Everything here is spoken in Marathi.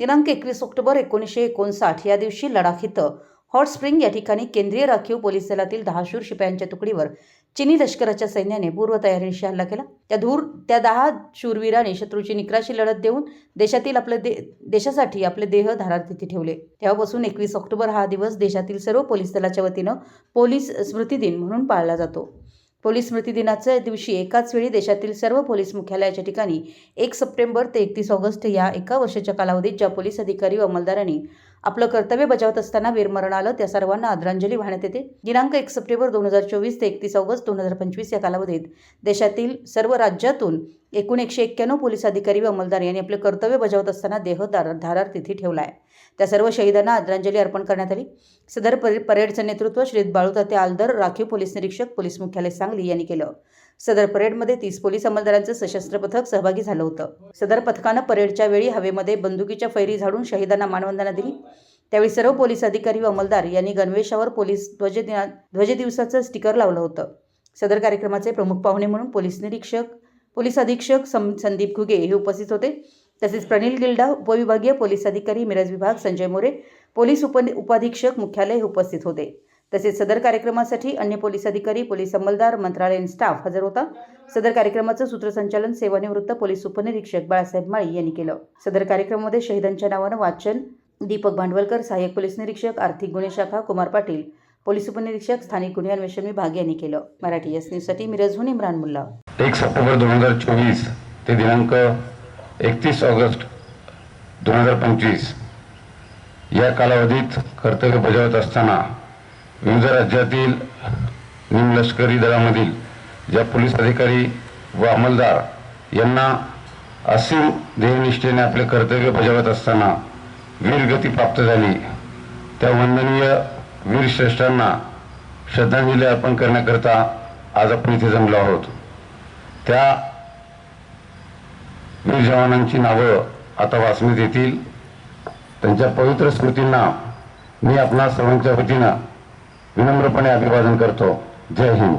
दिनांक एकवीस ऑक्टोबर एकोणीसशे एकोणसाठ या दिवशी लडाख इथं हॉट स्प्रिंग या ठिकाणी केंद्रीय राखीव पोलीस दलातील दहाशूर शिपायांच्या तुकडीवर चिनी लष्कराच्या सैन्याने पूर्वतयारीशी हल्ला केला. त्या धूर त्या दहा शूरवीराने शत्रूची निकराशी लढत देऊन देशातील आपले दे देशासाठी आपले देह धारातिथी ठेवले. तेव्हापासून एकवीस ऑक्टोबर हा दिवस देशातील सर्व पोलीस दलाच्या वतीनं पोलीस स्मृती दिन म्हणून पाळला जातो. पोलीस स्मृती दिनाच्या दिवशी एकाच वेळी देशातील सर्व पोलीस मुख्यालयाच्या ठिकाणी एक सप्टेंबर ते एकतीस ऑगस्ट या एका वर्षाच्या कालावधीत ज्या पोलीस अधिकारी व अंमलदारांनी आपलं कर्तव्य बजावत असताना वीरमरण आलं त्या सर्वांना आदरांजली वाहण्यात येते. दिनांक एक सप्टेंबर दोन हजार चोवीस ते एकतीस ऑगस्ट दोन हजार पंचवीस या कालावधीत देशातील सर्व राज्यातून एकूण एकशे एक्क्याण्णव पोलीस अधिकारी व अंमलदार यांनी आपले कर्तव्य बजावत असताना देह दार धारार तिथी ठेवला आहे त्या सर्व शहीदांना आदरांजली अर्पण करण्यात आली. सदर परे परेडचं नेतृत्व श्री बाळूताते आलदर राखीव पोलीस निरीक्षक पोलीस मुख्यालय सांगली यांनी केलं. सदर परेडमध्ये तीस पोलीस अंमलदारांचं सशस्त्र पथक सहभागी झालं होतं. सदर पथकानं परेडच्या वेळी हवेमध्ये बंदुकीच्या फैरी झाडून शहीदांना मानवंदना दिली. त्यावेळी सर्व पोलीस अधिकारी व अंमलदार यांनी गणवेशावर पोलीस ध्वज दिना ध्वज दिवसाचं स्टिकर लावलं होतं. सदर कार्यक्रमाचे प्रमुख पाहुणे म्हणून पोलीस निरीक्षक पोलीस अधीक्षक सं संदीप घुगे हे उपस्थित होते. तसेच प्रणील गिल्डा उपविभागीय पोलीस अधिकारी मिरज विभाग संजय मोरे पोलीस उप उपाधीक्षक मुख्यालय हे उपस्थित होते. तसेच सदर कार्यक्रमासाठी अन्य पोलीस अधिकारी पोलीस अंमलदार मंत्रालयीन स्टाफ हजर होता. सदर कार्यक्रमाचं सूत्रसंचालन सेवानिवृत्त पोलीस उपनिरीक्षक बाळासाहेब माळी यांनी केलं. सदर कार्यक्रमामध्ये शहीदांच्या नावानं वाचन दीपक भांडवलकर सहाय्यक पोलीस निरीक्षक आर्थिक गुन्हे शाखा कुमार पाटील पोलीस उपनिरीक्षक स्थानिक गुन्हे अन्वेषण विभाग यांनी केलं. मराठी एस न्यूजसाठी मिरजहून इम्रान मुल्ला. एक सप्टेंबर दोन हजार चोवीस ते दिनांक एकतीस ऑगस्ट दोन हजार पंचवीस. या कालावधीत कर्तव्य बजावत असताना विविध राज्यातील निमलष्करी दलामधील ज्या पोलीस अधिकारी व अंमलदार यांना असीम ध्येयनिष्ठेने आपले कर्तव्य बजावत असताना वीरगती प्राप्त झाली. त्या वंदनीय वीरश्रेष्ठांना श्रद्धांजली अर्पण करण्याकरता आज आपण इथे जमलो आहोत. त्या वीर जवानांची नावं आता वाचण्यात येतील. त्यांच्या पवित्र स्मृतींना मी आपणा सर्वांच्या वतीनं विनम्रपणे अभिवादन करतो. जय हिंद.